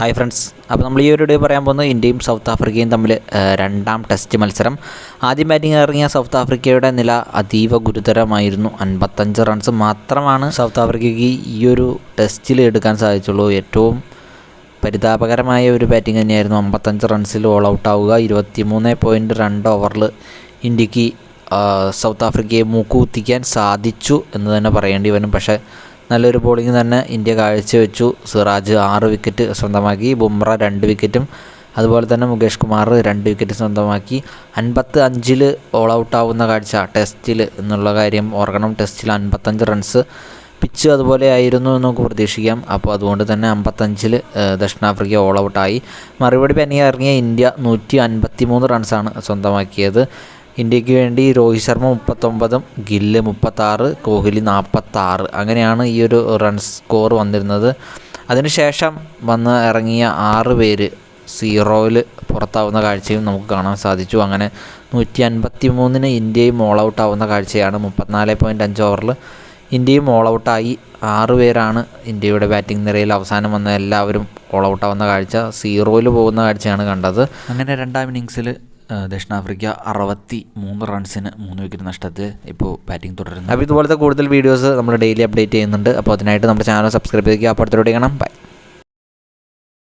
Hi friends അപ്പോൾ നമ്മൾ ഈ ഒരു ഡേ പറയാൻ പോകുന്നത് ഇന്ത്യയും സൗത്ത് ആഫ്രിക്കയും തമ്മിൽ രണ്ടാം ടെസ്റ്റ് മത്സരം. ആദ്യം ബാറ്റിംഗ് ഇറങ്ങിയ സൗത്ത് ആഫ്രിക്കയുടെ നില അതീവ ഗുരുതരമായിരുന്നു. അൻപത്തഞ്ച് റൺസ് മാത്രമാണ് സൗത്ത് ആഫ്രിക്കയ്ക്ക് ഈ ഒരു ടെസ്റ്റിൽ എടുക്കാൻ സാധിച്ചുള്ളൂ. ഏറ്റവും പരിതാപകരമായ ഒരു ബാറ്റിംഗ് തന്നെയായിരുന്നു. അമ്പത്തഞ്ച് റൺസിൽ ഓൾ ഔട്ട് ആവുക ഇരുപത്തി മൂന്ന് പോയിന്റ് രണ്ട് ഓവറിൽ ഇന്ത്യയ്ക്ക് സൗത്ത് ആഫ്രിക്കയെ മൂക്കുകുത്തിക്കാൻ സാധിച്ചു എന്ന് തന്നെ പറയേണ്ടി വരും. പക്ഷേ നല്ലൊരു ബോളിംഗ് തന്നെ ഇന്ത്യ കാഴ്ചവെച്ചു. സിറാജ് ആറ് വിക്കറ്റ് സ്വന്തമാക്കി ബുംറ രണ്ട് വിക്കറ്റും അതുപോലെ തന്നെ മുകേഷ് കുമാർ രണ്ട് വിക്കറ്റ് സ്വന്തമാക്കി. അൻപത്ത് അഞ്ചിൽ ഓൾ ഔട്ട് ആവുന്ന കാഴ്ച ടെസ്റ്റിൽ എന്നുള്ള കാര്യം ഓർക്കണം. ടെസ്റ്റിൽ അൻപത്തഞ്ച് റൺസ് പിച്ച് അതുപോലെ ആയിരുന്നു എന്ന് നമുക്ക് പ്രതീക്ഷിക്കാം. അപ്പോൾ അതുകൊണ്ട് തന്നെ അമ്പത്തഞ്ചിൽ ദക്ഷിണാഫ്രിക്ക ഓൾ ഔട്ടായി മറുപടി പനിയിറങ്ങിയ ഇന്ത്യ നൂറ്റി അൻപത്തി മൂന്ന് റൺസാണ് സ്വന്തമാക്കിയത്. ഇന്ത്യയ്ക്ക് വേണ്ടി രോഹിത് ശർമ്മ മുപ്പത്തൊമ്പതും ഗില്ല് മുപ്പത്താറ് കോഹ്ലി നാൽപ്പത്താറ് അങ്ങനെയാണ് ഈ ഒരു റൺ സ്കോർ വന്നിരുന്നത്. അതിനുശേഷം വന്ന് ഇറങ്ങിയ ആറ് പേര് സീറോയിൽ പുറത്താവുന്ന കാഴ്ചയും നമുക്ക് കാണാൻ സാധിച്ചു. അങ്ങനെ നൂറ്റി അൻപത്തി മൂന്നിന് ഇന്ത്യയും ഓൾ ഔട്ട് ആവുന്ന കാഴ്ചയാണ്. മുപ്പത്തിനാല് പോയിന്റ് അഞ്ച് ഓവറിൽ ഇന്ത്യയും ഓൾ ഔട്ടായി ആറ് പേരാണ് ഇന്ത്യയുടെ ബാറ്റിംഗ് നിരയിൽ അവസാനം വന്ന എല്ലാവരും ഓൾ ഔട്ട് ആവുന്ന കാഴ്ച. സീറോയിൽ പോകുന്ന കാഴ്ചയാണ് കണ്ടത്. അങ്ങനെ രണ്ടാം ഇന്നിങ്സിൽ ദക്ഷിണാഫ്രിക്ക അറുപത്തി മൂന്ന് റൺസിന് മൂന്ന് വിക്കറ്റ് നഷ്ടത്തിൽ ഇപ്പോൾ ബാറ്റിംഗ് തുടരുന്നു. അപ്പോൾ ഇതുപോലത്തെ കൂടുതൽ വീഡിയോസ് നമ്മൾ ഡെയിലി അപ്ഡേറ്റ് ചെയ്യുന്നുണ്ട്. അപ്പോൾ അതിനായിട്ട് നമ്മുടെ ചാനൽ സബ്സ്ക്രൈബ് ചെയ്യുക അപ്പോൾ അടുത്തോടെ കാണാം. ബൈ.